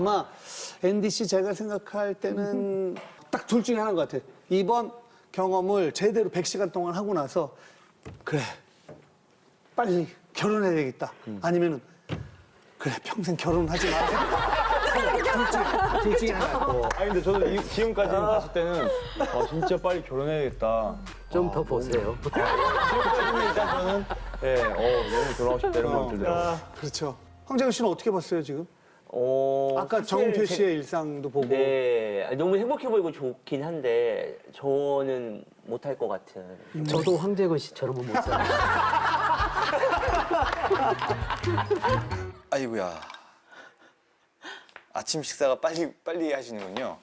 아마 앤디 씨 제가 생각할 때는 딱 둘 중에 하나인 것 같아요. 이번 경험을 제대로 100시간 동안 하고 나서 그래 빨리 결혼해야 되겠다. 아니면은 그래 평생 결혼하지 마. 둘 중에 하나. 아니 근데 저는 이, 지금까지 봤을 때는 아, 진짜 빨리 결혼해야겠다. 좀 더 보세요. 지금까지는 일단 저는 예, 어, 너무 결혼하고 싶다 이런 거 들더라고요. 그렇죠. 황재훈 씨는 어떻게 봤어요 지금? 어, 아까 제- 씨의 일상도 보고. 네, 너무 행복해 보이고 좋긴 한데 저는 못할 것 같은. 저도 황재근 씨처럼은 못 살아요. 아이고야. 아침 식사가 빨리 빨리 하시는군요.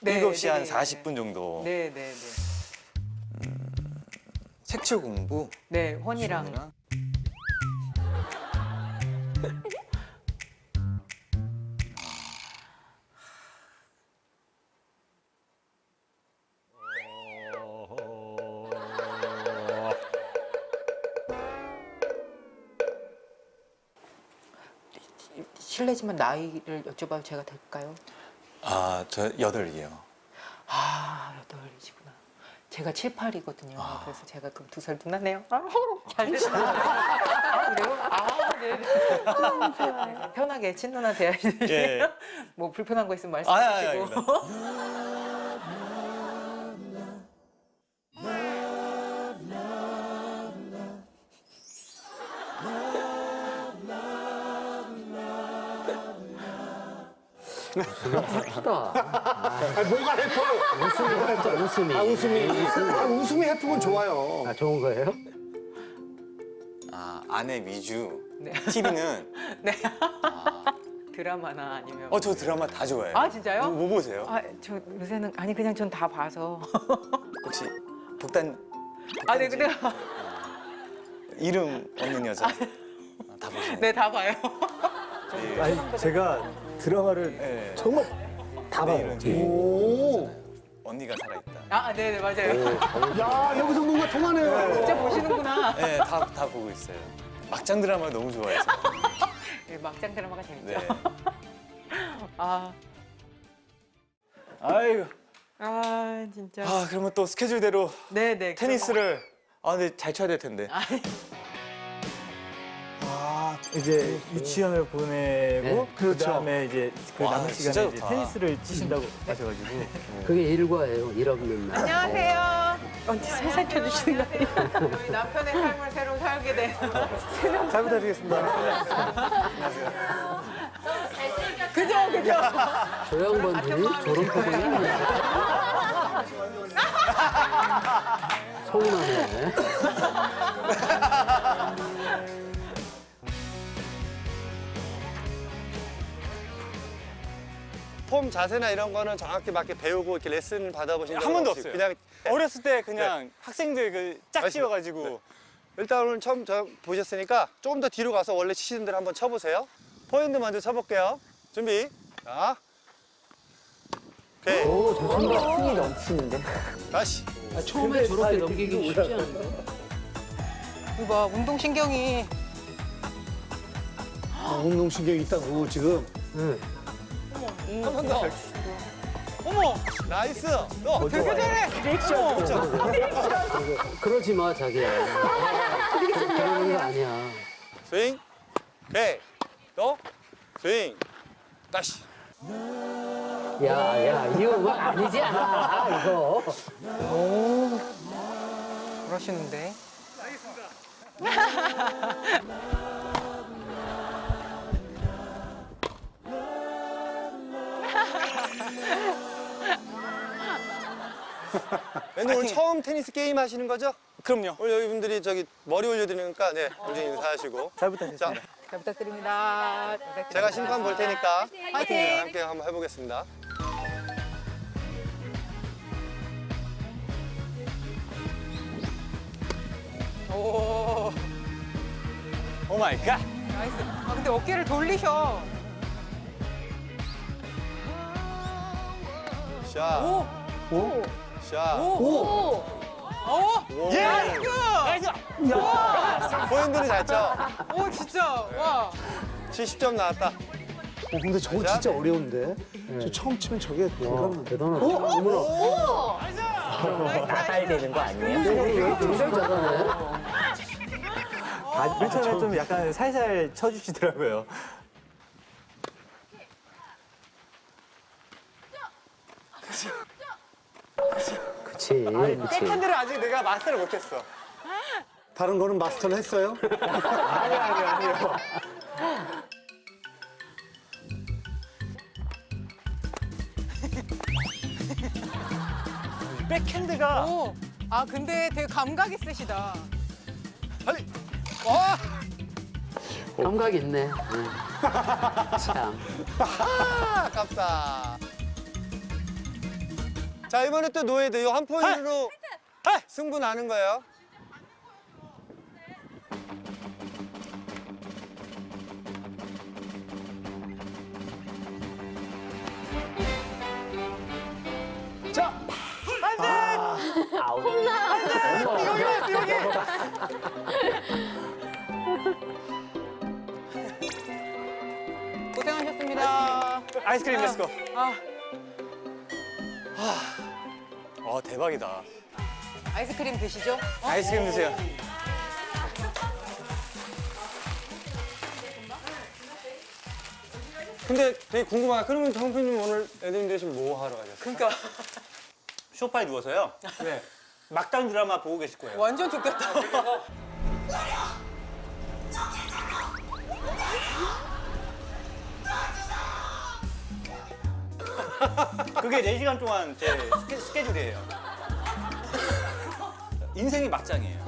네, 7시 한 네, 40분 정도. 네, 네, 네. 색칠 공부. 네, 혼이랑 지훈이랑. 실례지만 나이를 여쭤봐도 제가 될까요? 아, 저 여덟이요. 아, 여덟이시구나. 제가 7, 8이거든요. 그래서 제가 그럼 두 살 누나네요. 아, 잘 됐다. 아, 그래요? 아, 네. 네. 편하게 친누나 대하시죠. 예. 뭐 불편한 거 있으면 아, 아, 아, 말씀하시고. 아닙니다. 합시다. 아, 뭐가 해퍼? 웃음이 진짜 웃음이. 아 웃음이. 아, 웃음이 해프면 좋아요. 아, 좋은 거예요? 아, 아내 위주. 네. TV는 네. 드라마나 아니면. 어, 저 드라마 다 좋아해요. 아, 진짜요? 뭐, 뭐 보세요? 아, 저 요새는 아니 그냥 전 다 봐서. 혹시 독단 아, 네, 근데 이름 없는 여자. 아, 다 보시네요. 네, 다 봐요. 예. 아니 제가 드라마를 예. 정말 다 봐요. 내일은 오. 언니가 살아있다. 아, 네, 네, 맞아요. 야 여기서 뭔가 통하네요. 진짜 보시는구나. 네, 다, 다 보고 있어요. 막장 드라마 너무 좋아해서. 네, 막장 드라마가 재밌죠. 네. 아, 아이고 아, 진짜. 아, 그러면 또 스케줄대로 네, 네. 테니스를 아, 근데 잘 쳐야 될 텐데. 아, 아 이제 유치원을 보내고 그렇죠. 그다음에 이제 그 와, 남은 진짜 시간에 이제 좋다. 테니스를 치신다고 하셔가지고 그게 일과예요. 일 없는 날. 안녕하세요. 언제 살살 켜주시는 거 아니에요? 저희 남편의 삶을 새로 살게 된. 잘 부탁드리겠습니다. 그죠, 그죠. 저 양반들이 저런 표정이. 서운하네. 폼 자세나 이런 거는 정확히 맞게 배우고 이렇게 레슨 받아보신 적은 한 번도 없어요. 그냥 어렸을 때 그냥 학생들 그짝 알겠습니다. 지어가지고 일단 오늘 처음 저 보셨으니까 조금 더 뒤로 가서 원래 치시는 대로 한번 쳐보세요. 포인트 먼저 쳐볼게요. 준비. 자. 오케이. 오, 저 친구가 흥이 넘치는데. 다시. 처음에 저렇게 넘기기 쉽지 않은데. 이봐, 운동신경이. 아, 운동신경이 있다고 지금. 응. 한 번 더. 어머, 나이스. 또. 되게 잘해. 리액션. 그러지 마, 자기야. 그러는 거 아니야. 스윙. 오케이. 또. 스윙. 다시. 야, 야, 이거 뭐 아니지 않아, 이거. 그러시는데. 근데 오늘 처음 테니스 게임 하시는 거죠? 그럼요. 오늘 여기 분들이 저기 머리 올려드리니까 네, 먼저 인사하시고. 잘 부탁드립니다. 자, 잘 부탁드립니다. 부탁드립니다. 제가 심판 볼 테니까 화이팅! 네, 함께 한번 해보겠습니다. 오, 오 마이 갓. 나이스. 아, 근데 어깨를 돌리셔. 샷. 오, 오, 샷. 오. 오, 오. 예! 나이스. 포인트는 잘 쳐. 오, 진짜. 와. 70점 나왔다. 어, 근데 저거 진짜 어려운데. 저 처음 치면 저게 불가능한데. 대단하다. 어머나. 나가야 되는 거 아니에요? 왜 굉장히 잘하네. 아, 맨 처음에 좀 약간 살살 쳐주시더라고요. 그치, 그치. 백핸드를 아직 내가 마스터를 못했어. 다른 거는 마스터를 했어요? 아니요, 아니요, 아니요. 백핸드가 오, 아 근데 되게 감각 있으시다. 빨리. 와. 감각 있네. 응. 참. 아, 아깝다. 자 이번에 또 노예드 이한 포인트로 승부 나는 거예요. 아웃. 고생하셨습니다. 아이스크림 렛츠고. 아, 와 대박이다. 아이스크림 드시죠? 어? 아이스크림 드세요. 근데 되게 궁금하다. 그러면 정표님 오늘 애드님 대신 뭐 하러 가셨어요? 그러니까 소파에 누워서요. 네. 막장 드라마 보고 계실 거예요. 완전 좋겠다. 그게 4시간 동안 제 스케, 스케줄이에요. 인생이 막장이에요.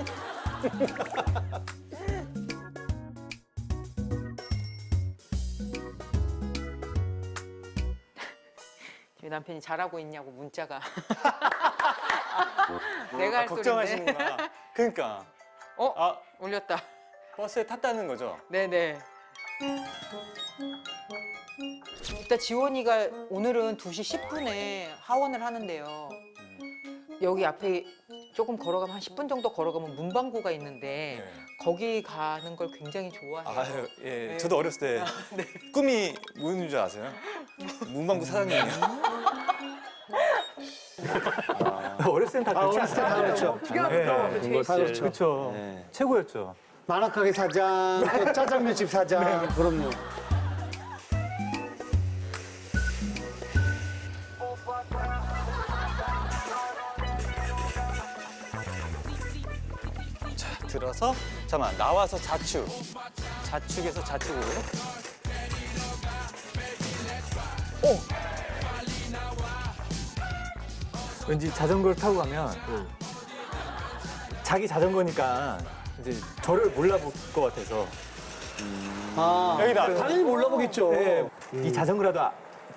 저희 남편이 잘하고 있냐고 문자가. 내가 할 소리인데. 아, 걱정하시는구나. 그러니까 어? 아 올렸다. 버스에 탔다는 거죠. 네네. 일단 지원이가 오늘은 2시 10분에 하원을 하는데요. 여기 앞에 조금 걸어가면 한 10분 정도 걸어가면 문방구가 있는데 거기 가는 걸 굉장히 좋아해요. 아유, 예. 네. 저도 어렸을 때 꿈이 뭐였는 줄 아세요? 문방구 사장님이요. 어렸을 땐다 아, 어렸을 때다 그랬죠. 네. 다 그렇죠. 그렇죠. 최고였죠. 만화가게 사장, 또 짜장면집 사장. 그럼요. 들어서 잠깐만 나와서 좌측 좌측에서 좌측으로. 오 왠지 자전거를 타고 가면 자기 자전거니까 이제 저를 몰라볼 것 같아서. 아, 여기다. 당연히 몰라보겠죠. 네, 이 자전거라도 아-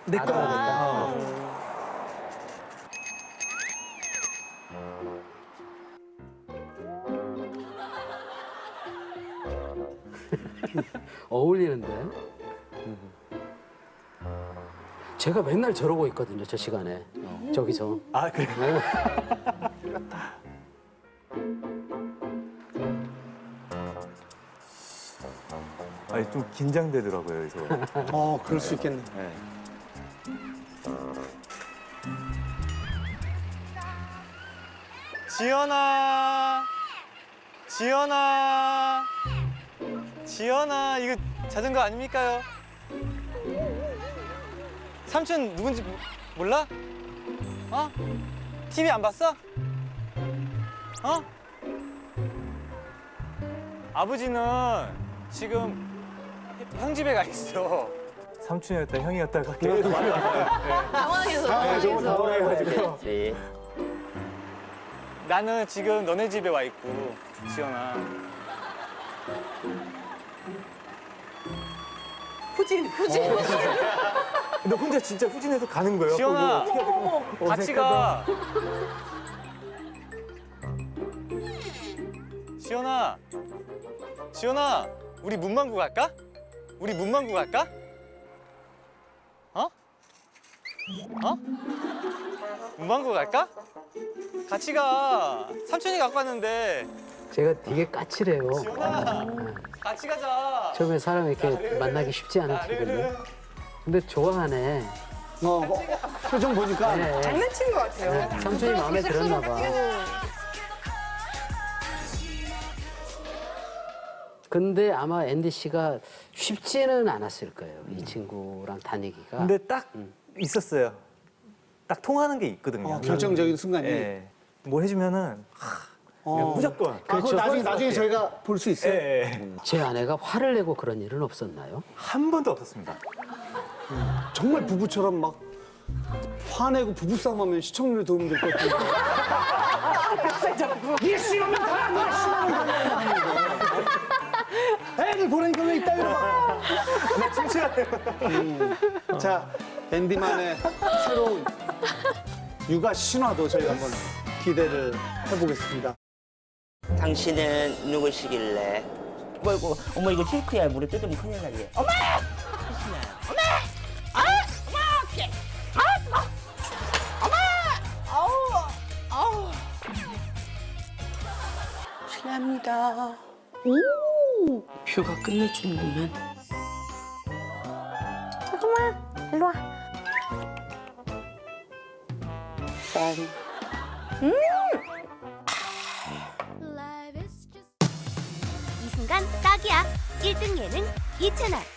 내 거야 어울리는데? 제가 맨날 저러고 있거든요, 저 시간에. 저기서. 아 그래 아니 좀 긴장되더라고요 그래서 어, 그럴 수 있겠네. 지연아, 지연아, 지연아, 이거 자전거 아닙니까요? 삼촌 누군지 모- 몰라? 어? TV 안 봤어? 어? 아버지는 지금 형 집에 가 있어. 삼촌이었다 형이었다가 계속 당황해서 당황해가지고. 그렇지. 나는 지금 너네 집에 와 있고 지연아. 후진 후진 너 혼자 진짜 후진해서 가는 거예요? 지연아, 같이 가. 지연아, 지연아, 우리 문방구 갈까? 우리 문방구 갈까? 어? 어? 문방구 갈까? 같이 가. 삼촌이 갖고 왔는데. 제가 되게 까칠해요. 지연아, 같이 가자. 처음에 사람 이렇게 만나기 쉽지 않거든요. 나를 근데 좋아하네. 어, 어, 표정 보니까 네. 장난친 것 같아요. 네, 삼촌이 마음에 들었나 봐. 근데 아마 앤디 씨가 쉽지는 않았을 거예요. 이 친구랑 다니기가. 근데 딱 있었어요. 딱 통하는 게 있거든요. 어, 결정적인 순간이. 예. 뭐 해주면은 하, 어. 무조건. 아, 그거 그렇죠. 나중에 나중에 저희가 볼수 예, 있어요. 예. 제 아내가 화를 내고 그런 일은 없었나요? 한 번도 없었습니다. 정말 부부처럼 막 화내고 부부싸움하면 시청률에 도움이 될것 같아요. 네 싫으면 가! 네 싫으면 가! 애들 보내니까 왜 이따위로 막. 나 춤추야 음. 자, 앤디만의 새로운 육아 신화도 저희가 한번 기대를 해보겠습니다. 당신은 누구시길래? 뭐 이거 어머 이거 싱크야 물에 뜯으면 큰일 나지. 어머! christina야. 어머! 아! 어머! 어떡해. 아! 어머! 어머! 아우! 아우! 실례합니다. 오! 뷰가 끝내주는구만. 잠깐만, 일로 와. 짠. 이 1등 예능 이채널.